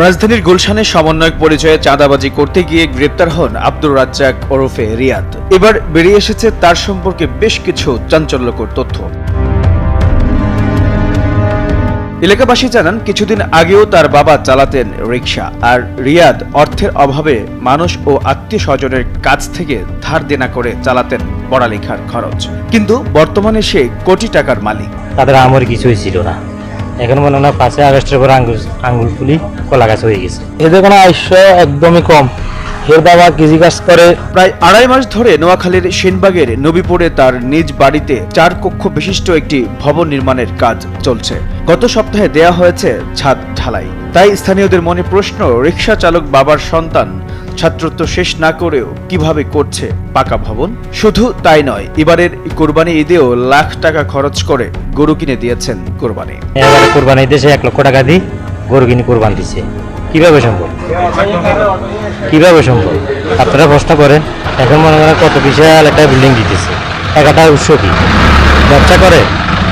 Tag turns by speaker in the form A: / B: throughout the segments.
A: রাজধানীর গুলশানের সমন্বয়ক পরিচয়ে চাঁদাবাজি করতে গিয়ে গ্রেপ্তার হন আব্দুর রাজ্জাক ওরফে রিয়াদ। এবার বেরিয়ে এসেছে তার সম্পর্কে বেশ কিছু চাঞ্চল্যকর তথ্য। এলাকাবাসী জানান, কিছুদিন আগেও তার বাবা চালাতেন রিক্সা আর রিয়াদ অর্থের অভাবে মানুষ ও আত্মীয় স্বজনের কাছ থেকে ধার দেনা করে চালাতেন পড়ালেখার খরচ। কিন্তু বর্তমানে সে কোটি টাকার মালিক।
B: তাদের আমার কিছুই ছিল না। এখন মনে হয় পাঁচই আগস্টের পর আঙ্গুল আঙ্গুল ফুলি কলা গাছ হয়ে গেছে।
C: এদের কোনো আয়স্য একদমই কম। এর বাবা কৃষি কাজ করে।
A: প্রায় আড়াই মাস ধরে নোয়াখালীর সেনবাগের নবীপুরে তার নিজ বাড়িতে চার কক্ষ বিশিষ্ট একটি ভবন নির্মাণের কাজ চলছে। গত সপ্তাহে দেয়া হয়েছে ছাদ ঢালাই। তাই স্থানীয়দের মনে প্রশ্ন রিক্সা চালক বাবার সন্তান ছাত্রত্ব শেষ না করেও কীভাবে করছে পাকা ভবন? শুধু তাই নয় এবারের কোরবানি ঈদেও লাখ টাকা খরচ করে গরু কিনে দিয়েছেন কোরবানি।
B: এবারে কোরবানি দেশে এক লক্ষ টাকা দিই গরু কিনে কোরবান দিছে কীভাবে সম্ভব? কীভাবে সম্ভব? আপনারা প্রশ্ন করেন। এখন মনে করেন কত বিশাল একটা বিল্ডিং দিতেছে। একাটা উৎস কি? ব্যবসা করে?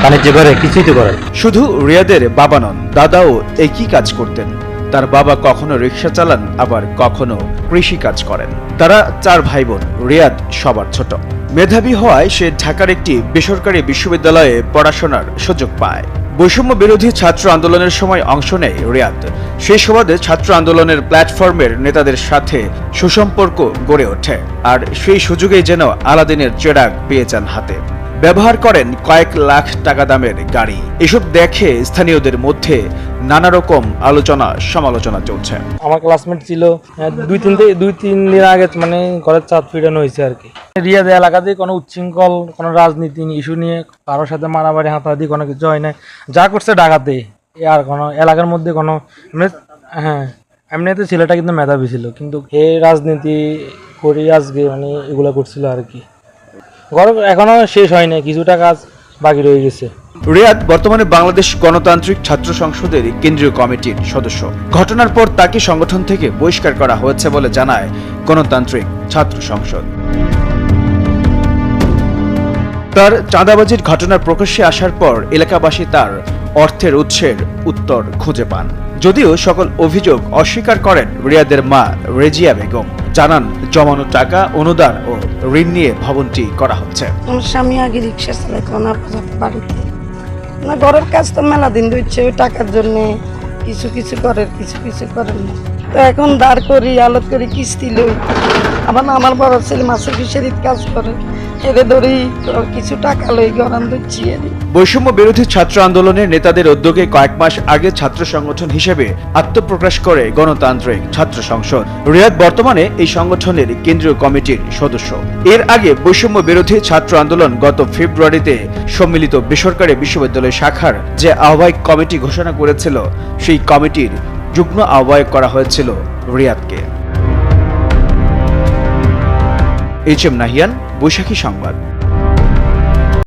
B: বাণিজ্য করে? কিছুই তো করে
A: শুধু রিয়াদের বাবা নন দাদাও একই কাজ করতেন। তার বাবা কখনো রিক্সা চালান, আবার কখনো কৃষি কাজ করেন। তারা চার ভাই বোন রিয়াদ সবার ছোট। মেধাবী হওয়ায় সে ঢাকার একটি বেসরকারি বিশ্ববিদ্যালয়ে পড়াশোনার সুযোগ পায়। বৈষম্য বিরোধী ছাত্র আন্দোলনের সময় অংশ নেয় রিয়াদ। সেই সুবাদে ছাত্র আন্দোলনের প্ল্যাটফর্মের নেতাদের সাথে সুসম্পর্ক গড়ে ওঠে, আর সেই সুযোগেই যেন আলাদিনের চেরাগ পেয়ে যান হাতে। ব্যবহার করেন কয়েক লাখ টাকা দামের গাড়ি। এসব দেখে স্থানীয়দের মধ্যে নানা রকম আলোচনা সমালোচনা চলছে।
C: আমার ক্লাসমেট ছিল হ্যাঁ, দুই তিন দুই তিন দিন আগে মানে ঘরের চাঁদ ফিরানো হয়েছে আর কি। রিয়াদ এলাকাতে কোনো উচ্ছৃঙ্খল কোনো রাজনীতি ইস্যু নিয়ে কারোর সাথে মারামারি হাতাহাতি কোনো কিছু হয় না যা করছে ডাকাতে আর কোনো এলাকার মধ্যে কোনো হ্যাঁ এমনিতে ছেলেটা কিন্তু মেধাবী ছিল কিন্তু এ রাজনীতি করে আজকে মানে এগুলো করছিল আর কি। ঘর এখনও শেষ হয়নি, কিছুটা কাজ বাকি রয়ে গেছে।
A: রিয়াদ বর্তমানে বাংলাদেশ গণতান্ত্রিক ছাত্র সংসদের কেন্দ্রীয় কমিটির সদস্য। ঘটনার পর তাকে সংগঠন থেকে বহিষ্কার করা হয়েছে বলে জানায় গণতান্ত্রিক ছাত্র সংসদ। তার চাঁদাবাজির ঘটনা প্রকাশ্যে আসার পর এলাকাবাসী তার অর্থের উৎসের উত্তর খুঁজে পান। যদিও সকল অভিযোগ অস্বীকার করেন রিয়াদের মা রেজিয়া বেগম। জানান, জমানো টাকা, অনুদান ও ঋণ নিয়ে ভবনটি করা হচ্ছে।
D: আমার স্বামী আগে রিক্সা চালাইতো না বাড়িতে। না, ঘরের কাজ তো মেলা দিন দিচ্ছে ওই টাকার জন্য কিছু কিছু করে, কিছু কিছু করেন তো এখন দাঁড় করি আলত করি, কিস্তি লই। আবার আমার বড় ছেলে মাছের ফিশারিত কাজ করে। এরে ধরি কিছু টাকা লই এরই
A: বৈষম্য বিরোধী ছাত্র আন্দোলনের নেতাদের উদ্যোগে কয়েক মাস আগে ছাত্র সংগঠন হিসেবে আত্মপ্রকাশ করে গণতান্ত্রিক ছাত্র সংসদ। রিয়াদ বর্তমানে এই সংগঠনের কেন্দ্রীয় কমিটির সদস্য। এর আগে বৈষম্য বিরোধী ছাত্র আন্দোলন গত ফেব্রুয়ারিতে সম্মিলিত বেসরকারি বিশ্ববিদ্যালয় শাখার যে আহ্বায়ক কমিটি ঘোষণা করেছিল, সেই কমিটির যুগ্ম আহ্বায়ক করা হয়েছিল রিয়াদকে। এইচ এম নাহিয়ান বৈশাখী সংবাদ।